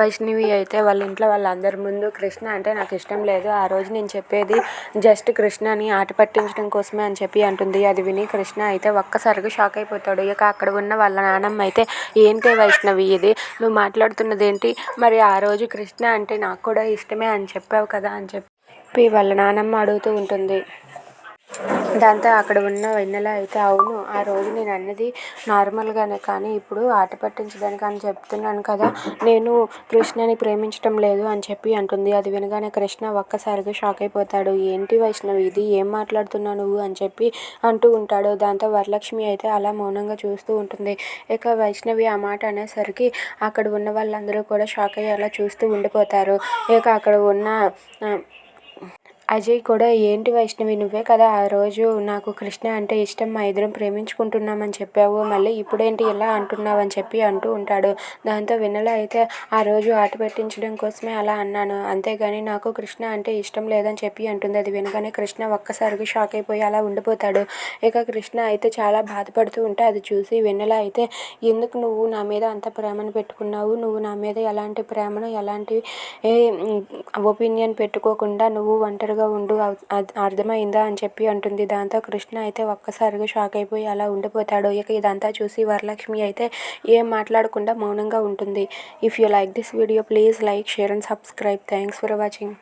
వైష్ణవి అయితే వాళ్ళ ఇంట్లో వాళ్ళందరి ముందు కృష్ణ అంటే నాకు ఇష్టం లేదు. ఆ రోజు నేను చెప్పేది జస్ట్ కృష్ణని ఆట పట్టించడం కోసమే అని చెప్పి అంటుంది. అది విని కృష్ణ అయితే ఒక్కసారిగా షాక్ అయిపోతాడు. ఇక అక్కడ ఉన్న వాళ్ళ నానమ్మ అయితే ఏంటి వైష్ణవి ఇది? నువ్వు మాట్లాడుతున్నది ఏంటి? మరి ఆ రోజు కృష్ణ అంటే నాకు కూడా ఇష్టమే అని చెప్పావు కదా అని చెప్పి వాళ్ళ నానమ్మ అడుగుతూ ఉంటుంది. దాంతో అక్కడ ఉన్న వెన్నెల అయితే అవును. ఆ రోజు నేను అన్నది నార్మల్గానే కానీ ఇప్పుడు ఆట పట్టించడానికి అని చెప్తున్నాను కదా నేను కృష్ణని ప్రేమించటం లేదు అని చెప్పి అంటుంది. అది వినగానే కృష్ణ ఒక్కసారిగా షాక్ అయిపోతాడు. ఏంటి వైష్ణవి ఇది ఏం మాట్లాడుతున్నావు నువ్వు? అని చెప్పి అంటూ ఉంటాడు. దాంతో వరలక్ష్మి అయితే అలా మౌనంగా చూస్తూ ఉంటుంది. ఇక వైష్ణవి ఆ మాట అనేసరికి అక్కడ ఉన్న వాళ్ళందరూ కూడా షాక్ అయ్యేలా చూస్తూ ఉండిపోతారు. ఇక అక్కడ ఉన్న అజయ్ కూడా ఏంటి వైష్ణవి నువ్వే కదా ఆ రోజు నాకు కృష్ణ అంటే ఇష్టం మా ఇద్దరం ప్రేమించుకుంటున్నామని చెప్పావు మళ్ళీ ఇప్పుడేంటి ఇలా అంటున్నావు అని చెప్పి అంటూ ఉంటాడు. దాంతో వెన్నెల అయితే ఆ రోజు ఆట పెట్టించడం కోసమే అలా అన్నాను. అంతేగాని నాకు కృష్ణ అంటే ఇష్టం లేదని చెప్పి అంటుంది. అది వినగానే కృష్ణ ఒక్కసారిగా షాక్ అయిపోయి అలా ఉండిపోతాడు. ఇక కృష్ణ అయితే చాలా బాధపడుతూ ఉంటే అది చూసి వెన్నెల అయితే ఎందుకు నువ్వు నా మీద అంత ప్రేమను పెట్టుకున్నావు? నువ్వు నా మీద ఎలాంటి ప్రేమను ఎలాంటి ఒపీనియన్ పెట్టుకోకుండా నువ్వు ఒంటరిగా ఉండు అర్థమైందా అని చెప్పి అంటుంది. దాంతో కృష్ణ అయితే ఒక్కసారిగా షాక్ అయిపోయి అలా ఉండిపోతాడు. ఇక ఇదంతా చూసి వరలక్ష్మి అయితే ఏం మాట్లాడకుండా మౌనంగా ఉంటుంది. If you like this video please like share and subscribe thanks for watching